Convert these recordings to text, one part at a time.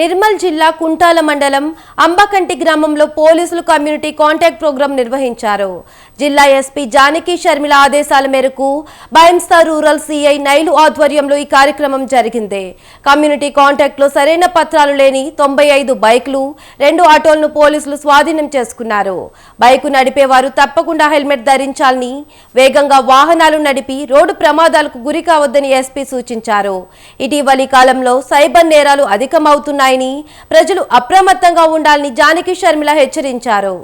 నిర్మల్ జిల్లా కుంటాల మండలం అంబకంటి గ్రామంలో పోలీసులు కమ్యూనిటీ కాంటాక్ట్ ప్రోగ్రాం నిర్వహించారు. జిల్లా ఎస్పీ జానకి షర్మిల ఆదేశాల మేరకు బైంస్తా రూరల్ సిఐ నైలు ఆధ్వర్యంలో ఈ కార్యక్రమం జరిగింది. కమ్యూనిటీ కాంటాక్ట్లో సరైన పత్రాలు లేని తొంభై ఐదు బైకులు రెండు ఆటోలను పోలీసులు స్వాధీనం చేసుకున్నారు. బైకు నడిపేవారు తప్పకుండా హెల్మెట్ ధరించాలని వేగంగా వాహనాలు నడిపి రోడ్డు ప్రమాదాలకు గురి కావద్దని ఎస్పీ సూచించారు. ఇటీవలి కాలంలో సైబర్ నేరాలు అధికమవుతున్నాయి అధికమవుతున్నాయని ప్రజలు అప్రమత్తంగా ఉండాలని జానకి షర్మిల హెచ్చరించారు.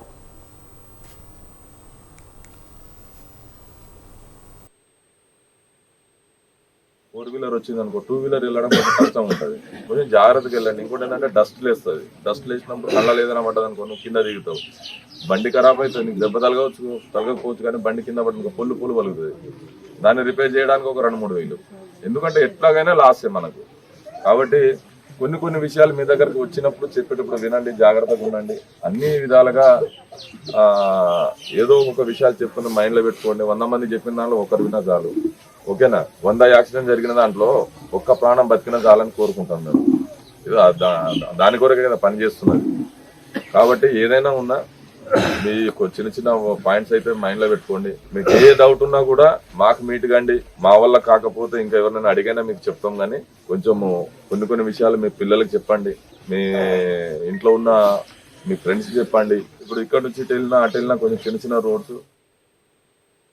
ఫోర్ వీలర్ వచ్చింది అనుకో టూ వీలర్ వెళ్ళడం కొంచెం కష్టం ఉంటుంది. కొంచెం జాగ్రత్తగా వెళ్ళండి. ఇంకోటి ఏంటంటే డస్ట్ లేస్తుంది. డస్ట్ లేచినప్పుడు కళ్ళ లేదన పడ్డది అనుకో నువ్వు కింద దిగుతావు. బండి ఖరాబ్ అవుతుంది. నీకు దెబ్బ తలగవచ్చు తలగకపోవచ్చు కానీ బండి కింద పడి పొల్లు పొల్లు పలుకుతుంది. దాన్ని రిపేర్ చేయడానికి ఒక రెండు మూడు వేలు. ఎందుకంటే ఎట్లాగైనా లాసే మనకు. కాబట్టి కొన్ని కొన్ని విషయాలు మీ దగ్గరకు వచ్చినప్పుడు చెప్పేటప్పుడు వినండి జాగ్రత్తగా ఉండండి. అన్ని విధాలుగా ఏదో ఒక విషయాలు చెప్పిన మైండ్లో పెట్టుకోండి. వంద మంది చెప్పిన దానిలో ఒకరు విన్నా చాలు. ఓకేనా? వంద యాక్సిడెంట్ జరిగిన దాంట్లో ఒక్క ప్రాణం బతికిన చాలని కోరుకుంటాం మేము. దాని కొరకే కదా పని చేస్తున్నది. కాబట్టి ఏదైనా ఉన్నా మీ యొక్క చిన్న చిన్న పాయింట్స్ అయితే మైండ్లో పెట్టుకోండి. మీకు ఏ డౌట్ ఉన్నా కూడా మాకు మీట్ కండి. మా వల్ల కాకపోతే ఇంకా ఎవరినైనా అడిగైనా మీకు చెప్తాం కానీ కొంచెము కొన్ని కొన్ని విషయాలు మీ పిల్లలకి చెప్పండి. మీ ఇంట్లో ఉన్న మీ ఫ్రెండ్స్ చెప్పండి. ఇప్పుడు ఇక్కడ నుంచి ఇటు వెళ్ళినా అటు వెళ్ళినా కొంచెం చిన్న చిన్న రోడ్స్